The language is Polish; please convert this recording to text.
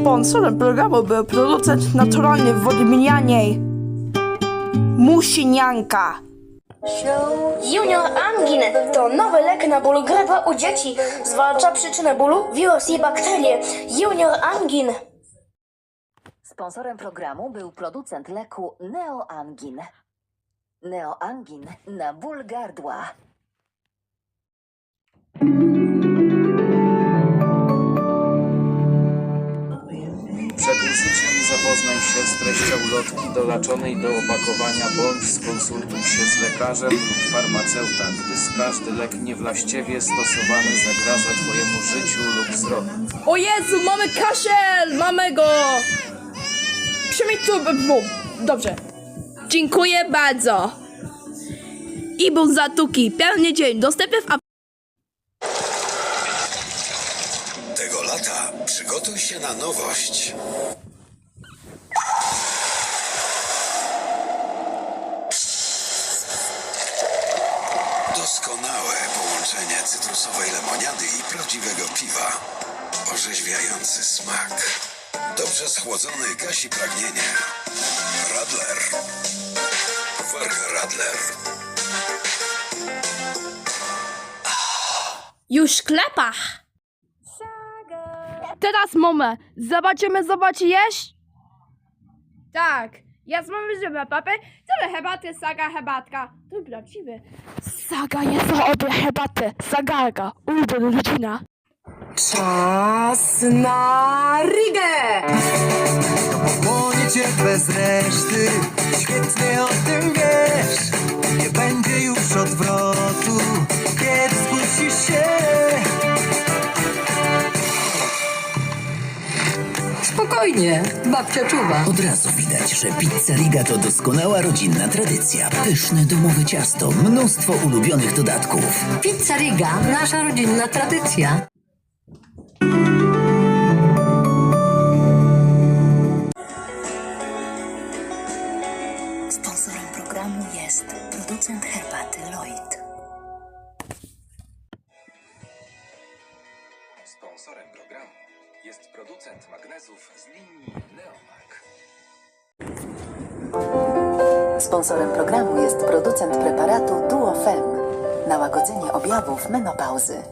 Sponsorem programu był producent naturalny wody minianiej Musinianka. Junior Angin to nowy lek na ból grypa u dzieci. Zwalcza przyczynę bólu, wirus i bakterie. Junior Angin. Sponsorem programu był producent leku Neoangin. Neoangin na ból gardła. Zapoznaj się z treścią ulotki dolaczonej do opakowania bądź skonsultuj się z lekarzem lub farmaceutą, gdyż każdy lek niewłaściwie stosowany zagraża Twojemu życiu lub zdrowiu. O Jezu, mamy kaszel! Mamy go! Przynajmniej tu... Dobrze. Dziękuję bardzo. Ibon Zatuki, pełny dzień, dostępny w ap- Tego lata przygotuj się na nowość. Doskonałe połączenie cytrusowej lemoniady i prawdziwego piwa. Orzeźwiający smak. Dobrze schłodzony gasi pragnienie. Radler. Warga Radler. Już w sklepach. Teraz moment. Zobaczymy, zobaczy jeść? Tak. Ja mamy papy, tyle herbaty, saga, herbatka. To prawdziwy. Saga jest za obie herbaty. Sagaga, ulubiona rodzina. Czas na Rigę! Płonie cię bez reszty, świetnie o tym wiesz. Nie będzie już odwrotu, Spokojnie, babcia czuwa. Od razu widać, że pizza Riga to doskonała rodzinna tradycja. Pyszne domowe ciasto, mnóstwo ulubionych dodatków. Pizza Riga, nasza rodzinna tradycja. Sponsorem programu jest producent herbaty Lloyd. Sponsorem programu jest producent magnezów z linii Neomark. Sponsorem programu jest producent preparatu Duofem na łagodzenie objawów menopauzy.